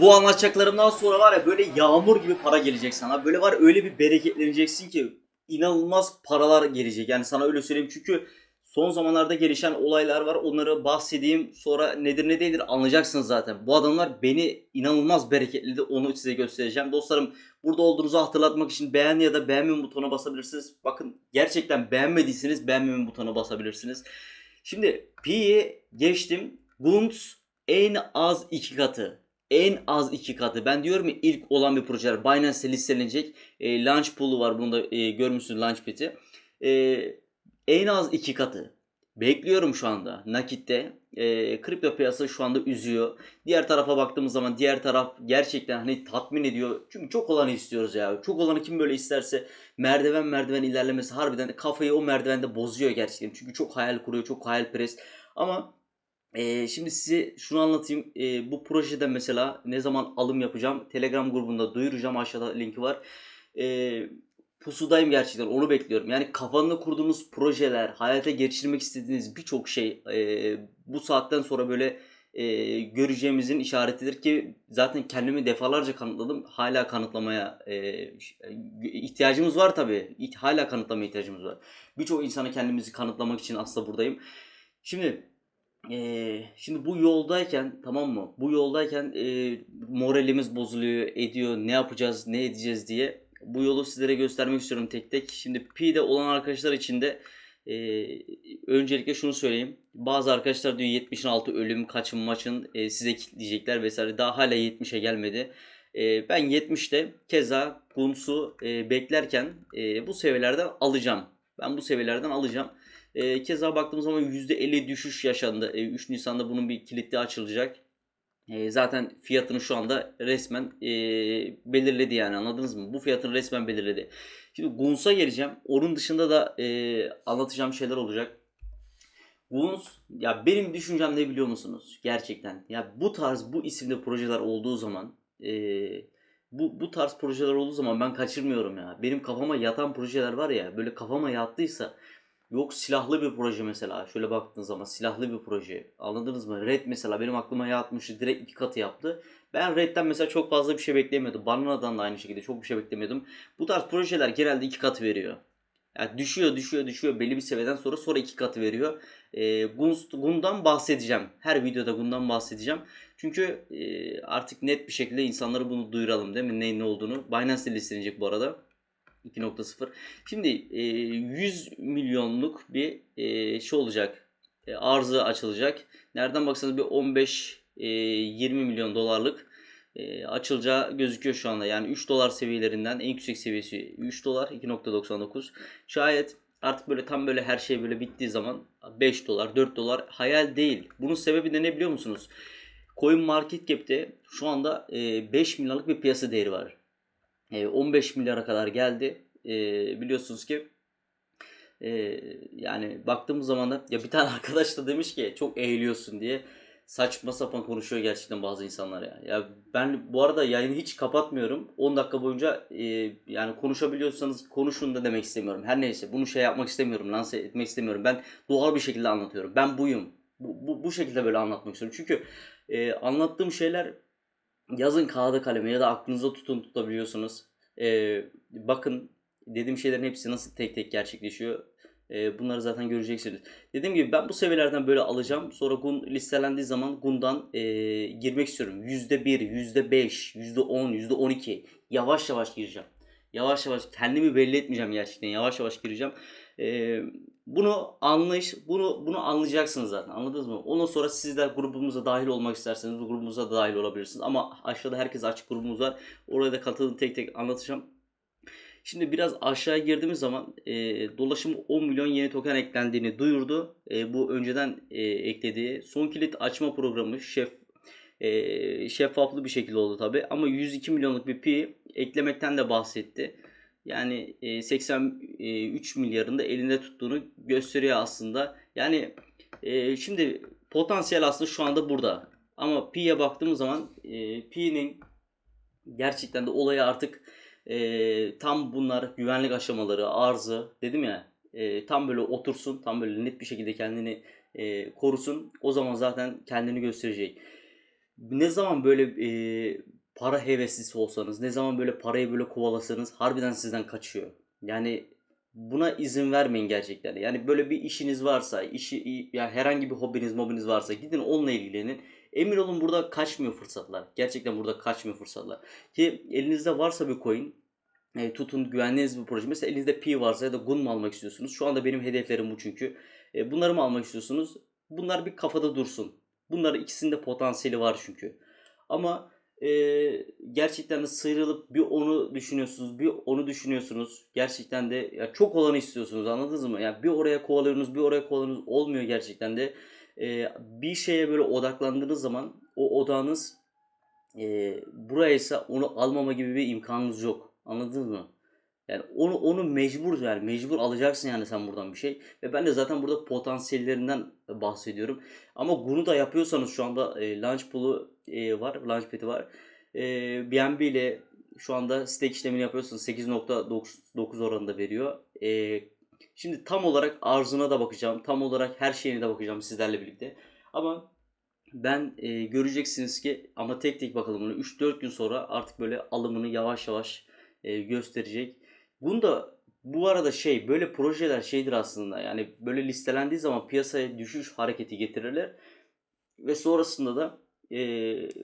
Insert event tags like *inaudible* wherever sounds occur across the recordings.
Bu anlatacaklarımdan sonra var ya böyle yağmur gibi para gelecek sana. Böyle var öyle bir bereketleneceksin ki inanılmaz paralar gelecek. Yani sana öyle söyleyeyim çünkü son zamanlarda gelişen olaylar var. Onları bahsedeyim. Sonra nedir ne değildir anlayacaksınız zaten. Bu adamlar beni inanılmaz bereketledi. Onu size göstereceğim. Dostlarım burada olduğunuzu hatırlatmak için beğen ya da beğenmeyin butonuna basabilirsiniz. Bakın gerçekten beğenmediyseniz beğenmeyin butonuna basabilirsiniz. Şimdi Pi'yi geçtim. Guns en az iki katı. En az iki katı. Ben diyorum ya ilk olan bir projeler. Binance'te listelenecek. E, launch pool'u var. Bunu da e, görmüşsünüz Launchpad'i. E, en az iki katı. Bekliyorum şu anda nakitte. E, kripto piyasası şu anda üzüyor. Diğer tarafa baktığımız zaman diğer taraf gerçekten hani tatmin ediyor. Çünkü çok olanı istiyoruz ya. Çok olanı kim böyle isterse merdiven merdiven ilerlemesi harbiden kafayı o merdivende bozuyor gerçekten. Çünkü çok hayal kuruyor, çok hayalperest. Ama e, şimdi size şunu anlatayım. E, bu projede mesela ne zaman alım yapacağım? Telegram grubunda duyuracağım. Aşağıda linki var. E, pusudayım gerçekten. Onu bekliyorum. Yani kafanda kurduğunuz projeler, hayata geçirmek istediğiniz birçok şey e, bu saatten sonra böyle e, göreceğimizin işaretidir ki zaten kendimi defalarca kanıtladım. Hala kanıtlamaya e, ihtiyacımız var tabii. Hala kanıtlamaya ihtiyacımız var. Birçok insana kendimizi kanıtlamak için aslında buradayım. Şimdi ee, şimdi bu yoldayken tamam mı? Bu yoldayken e, moralimiz bozuluyor, ediyor. Ne yapacağız, ne edeceğiz diye. Bu yolu sizlere göstermek istiyorum tek tek. Şimdi P'de olan arkadaşlar için de e, öncelikle şunu söyleyeyim. Bazı arkadaşlar diyor 70'in altı ölüm, kaçın maçın e, size kilitleyecekler vesaire. Daha hala 70'e gelmedi. E, ben 70'te keza Guns'u e, beklerken e, bu seviyelerden alacağım. Ben bu seviyelerden alacağım. E, keza baktığımız zaman %50 düşüş yaşandı. E, 3 Nisan'da bunun bir kilitli açılacak. E, zaten fiyatını şu anda resmen e, belirledi yani anladınız mı? Bu fiyatını resmen belirledi. Şimdi Guns'a geleceğim. Onun dışında da e, anlatacağım şeyler olacak. Guns ya benim düşüncem ne biliyor musunuz? Gerçekten. Ya bu tarz bu isimde projeler olduğu zaman e, bu bu tarz projeler olduğu zaman ben kaçırmıyorum ya. Benim kafama yatan projeler var ya böyle kafama yattıysa Yok silahlı bir proje mesela. Şöyle baktığınız zaman silahlı bir proje. Anladınız mı? Red mesela benim aklıma yatmıştı. Direkt iki katı yaptı. Ben Red'den mesela çok fazla bir şey beklemiyordum. Banana'dan da aynı şekilde çok bir şey beklemiyordum. Bu tarz projeler genelde iki katı veriyor. Yani düşüyor düşüyor düşüyor belli bir seviyeden sonra sonra iki katı veriyor. E, Gun'dan bahsedeceğim. Her videoda Gun'dan bahsedeceğim. Çünkü e, artık net bir şekilde insanlara bunu duyuralım değil mi? Neyin ne olduğunu. Binance'de listelenecek bu arada. 2.0. Şimdi e, 100 milyonluk bir e, şey olacak. E, arzı açılacak. Nereden baksanız bir 15 e, 20 milyon dolarlık e, açılacağı gözüküyor şu anda. Yani 3 dolar seviyelerinden en yüksek seviyesi 3 dolar 2.99. Şayet artık böyle tam böyle her şey böyle bittiği zaman 5 dolar 4 dolar hayal değil. Bunun sebebi de ne biliyor musunuz? Coin Market Cap'te şu anda e, 5 milyarlık bir piyasa değeri var. E, 15 milyara kadar geldi. E, biliyorsunuz ki e, yani baktığımız zaman da ya bir tane *laughs* arkadaş da demiş ki çok eğiliyorsun diye saçma sapan konuşuyor gerçekten bazı insanlar ya. Ya ben bu arada yayını hiç kapatmıyorum. 10 dakika boyunca e, yani konuşabiliyorsanız konuşun da demek istemiyorum. Her neyse bunu şey yapmak istemiyorum. Lanse etmek istemiyorum. Ben doğal bir şekilde anlatıyorum. Ben buyum. Bu, bu, bu şekilde böyle anlatmak istiyorum. Çünkü e, anlattığım şeyler yazın kağıda kaleme ya da aklınıza tutun tutabiliyorsunuz. Ee, bakın dediğim şeylerin hepsi nasıl tek tek gerçekleşiyor. Ee, bunları zaten göreceksiniz. Dediğim gibi ben bu seviyelerden böyle alacağım. Sonra Gun listelendiği zaman Gun'dan e, girmek istiyorum. %1, %5, %10, %12 yavaş yavaş gireceğim. Yavaş yavaş kendimi belli etmeyeceğim gerçekten. Yavaş yavaş gireceğim. Ee, bunu anlayış, bunu bunu anlayacaksınız zaten. Anladınız mı? Ondan sonra siz de grubumuza dahil olmak isterseniz bu grubumuza da dahil olabilirsiniz. Ama aşağıda herkes açık grubumuz var. Oraya katılın tek tek anlatacağım. Şimdi biraz aşağıya girdiğimiz zaman e, dolaşım 10 milyon yeni token eklendiğini duyurdu. E, bu önceden e, eklediği son kilit açma programı şef e, şeffaflı bir şekilde oldu tabi. Ama 102 milyonluk bir pi eklemekten de bahsetti. Yani e, 83 milyarın da elinde tuttuğunu gösteriyor aslında. Yani şimdi potansiyel aslında şu anda burada. Ama Pi'ye baktığımız zaman Pi'nin gerçekten de olayı artık tam bunlar güvenlik aşamaları, arzı dedim ya tam böyle otursun, tam böyle net bir şekilde kendini korusun. O zaman zaten kendini gösterecek. ne zaman böyle para heveslisi olsanız, ne zaman böyle parayı böyle kovalasanız harbiden sizden kaçıyor. Yani buna izin vermeyin gerçekten. Yani böyle bir işiniz varsa, işi ya herhangi bir hobiniz, mobiniz varsa gidin onunla ilgilenin. Emin olun burada kaçmıyor fırsatlar. Gerçekten burada kaçmıyor fırsatlar. Ki elinizde varsa bir coin, e, tutun güvendiğiniz bir proje. Mesela elinizde Pi varsa ya da Gun mu almak istiyorsunuz? Şu anda benim hedeflerim bu çünkü. E, bunları mı almak istiyorsunuz? Bunlar bir kafada dursun. Bunlar ikisinde potansiyeli var çünkü. Ama e, gerçekten de sıyrılıp bir onu düşünüyorsunuz, bir onu düşünüyorsunuz. Gerçekten de ya çok olanı istiyorsunuz anladınız mı? Yani bir oraya kovalıyorsunuz, bir oraya kovalıyorsunuz. Olmuyor gerçekten de. E, bir şeye böyle odaklandığınız zaman o odağınız e, buraya ise onu almama gibi bir imkanınız yok. Anladınız mı? Yani onu onu mecbur yani mecbur alacaksın yani sen buradan bir şey. Ve ben de zaten burada potansiyellerinden bahsediyorum. Ama bunu da yapıyorsanız şu anda e, launch pool'u e, var, launch pad'i var. E, BNB ile şu anda stake işlemini yapıyorsanız 8.9 oranında veriyor. E, şimdi tam olarak arzuna da bakacağım. Tam olarak her şeyine de bakacağım sizlerle birlikte. Ama ben e, göreceksiniz ki ama tek tek bakalım bunu 3-4 gün sonra artık böyle alımını yavaş yavaş e, gösterecek. Bunu da bu arada şey böyle projeler şeydir aslında yani böyle listelendiği zaman piyasaya düşüş hareketi getirirler ve sonrasında da e,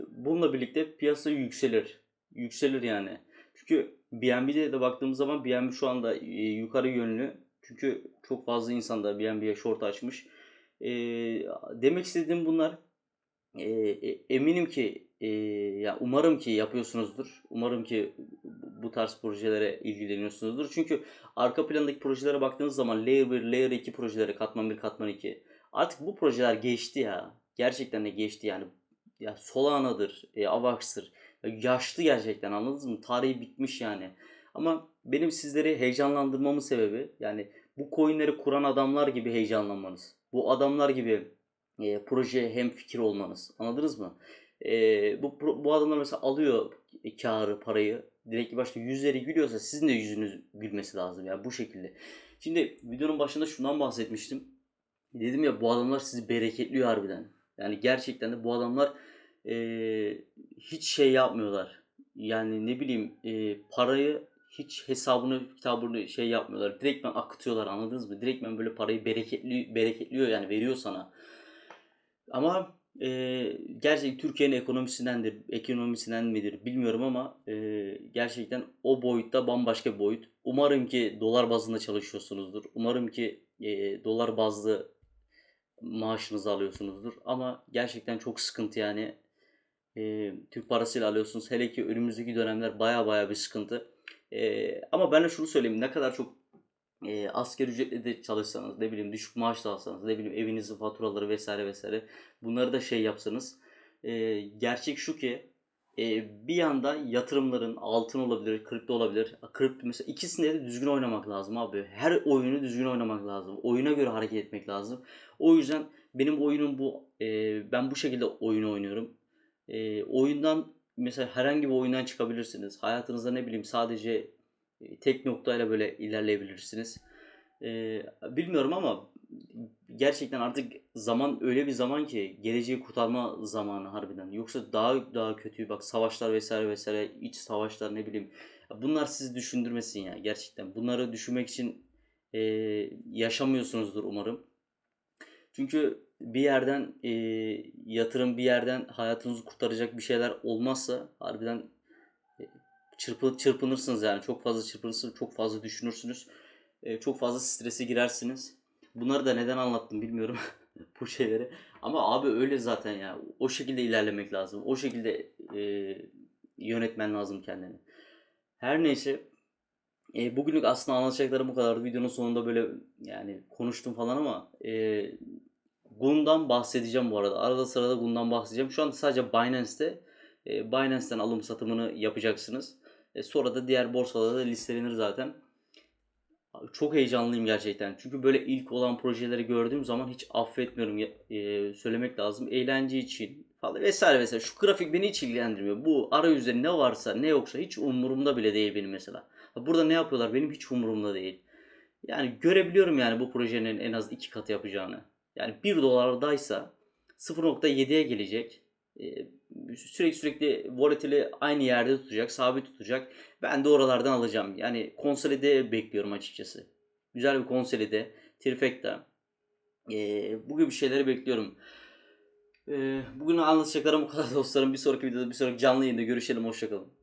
bununla birlikte piyasa yükselir. Yükselir yani. Çünkü BNB'de de baktığımız zaman BNB şu anda e, yukarı yönlü. Çünkü çok fazla insan da BNB'ye short açmış. E, demek istediğim bunlar e, e, eminim ki e, ya umarım ki yapıyorsunuzdur. Umarım ki bu tarz projelere ilgileniyorsunuzdur. Çünkü arka plandaki projelere baktığınız zaman Layer 1, Layer 2 projeleri, Katman 1, Katman 2 artık bu projeler geçti ya. Gerçekten de geçti yani. Ya Solana'dır, e, Avax'tır. Ya yaşlı gerçekten anladınız mı? Tarihi bitmiş yani. Ama benim sizleri heyecanlandırmamın sebebi yani bu coinleri kuran adamlar gibi heyecanlanmanız. Bu adamlar gibi e, projeye hem fikir olmanız. Anladınız mı? E, bu, bu adamlar mesela alıyor karı, parayı. Direkt başta yüzleri gülüyorsa sizin de yüzünüz gülmesi lazım. Yani bu şekilde. Şimdi videonun başında şundan bahsetmiştim. Dedim ya bu adamlar sizi bereketliyor harbiden. Yani gerçekten de bu adamlar e, hiç şey yapmıyorlar. Yani ne bileyim e, parayı hiç hesabını kitabını şey yapmıyorlar. Direktmen akıtıyorlar anladınız mı? Direktmen böyle parayı bereketli, bereketliyor yani veriyor sana. Ama e, gerçekten Türkiye'nin ekonomisindendir, ekonomisinden midir bilmiyorum ama e, gerçekten o boyutta bambaşka bir boyut. Umarım ki dolar bazında çalışıyorsunuzdur. Umarım ki e, dolar bazlı maaşınızı alıyorsunuzdur. Ama gerçekten çok sıkıntı yani. E, Türk parasıyla alıyorsunuz. Hele ki önümüzdeki dönemler baya baya bir sıkıntı. E, ama ben de şunu söyleyeyim. Ne kadar çok e, asgari ücretle de çalışsanız, ne bileyim düşük maaş da alsanız, ne bileyim evinizin faturaları vesaire vesaire bunları da şey yapsanız e, gerçek şu ki e, bir yanda yatırımların altın olabilir, kripto olabilir. Kripto mesela ikisinde de düzgün oynamak lazım abi. Her oyunu düzgün oynamak lazım. Oyuna göre hareket etmek lazım. O yüzden benim oyunum bu. E, ben bu şekilde oyunu oynuyorum. E, oyundan mesela herhangi bir oyundan çıkabilirsiniz. Hayatınızda ne bileyim sadece tek noktayla böyle ilerleyebilirsiniz. Ee, bilmiyorum ama gerçekten artık zaman öyle bir zaman ki geleceği kurtarma zamanı harbiden. Yoksa daha daha kötü bak savaşlar vesaire vesaire iç savaşlar ne bileyim. Bunlar sizi düşündürmesin ya gerçekten. Bunları düşünmek için e, yaşamıyorsunuzdur umarım. Çünkü bir yerden e, yatırım bir yerden hayatınızı kurtaracak bir şeyler olmazsa harbiden çırpı, çırpınırsınız yani. Çok fazla çırpınırsınız, çok fazla düşünürsünüz. E, çok fazla strese girersiniz. Bunları da neden anlattım bilmiyorum *laughs* bu şeyleri. Ama abi öyle zaten ya. O şekilde ilerlemek lazım. O şekilde e, yönetmen lazım kendini. Her neyse e, bugünlük aslında anlatacaklarım bu kadar. Videonun sonunda böyle yani konuştum falan ama e, Gun'dan bahsedeceğim bu arada. Arada sırada Gun'dan bahsedeceğim. Şu anda sadece Binance'te e, Binance'ten alım satımını yapacaksınız. E, sonra da diğer borsalarda da listelenir zaten. Çok heyecanlıyım gerçekten. Çünkü böyle ilk olan projeleri gördüğüm zaman hiç affetmiyorum e, söylemek lazım. Eğlence için falan vesaire vesaire. Şu grafik beni hiç ilgilendirmiyor. Bu arayüzde ne varsa ne yoksa hiç umurumda bile değil benim mesela. Burada ne yapıyorlar benim hiç umurumda değil. Yani görebiliyorum yani bu projenin en az iki katı yapacağını. Yani 1 dolardaysa 0.7'ye gelecek. Sürekli sürekli volatili aynı yerde tutacak, sabit tutacak. Ben de oralardan alacağım. Yani konsolide bekliyorum açıkçası. Güzel bir konsolide, trifecta. Ee, bu gibi şeyleri bekliyorum. Ee, bugün anlatacaklarım bu kadar dostlarım. Bir sonraki videoda, bir sonraki canlı yayında görüşelim. Hoşçakalın.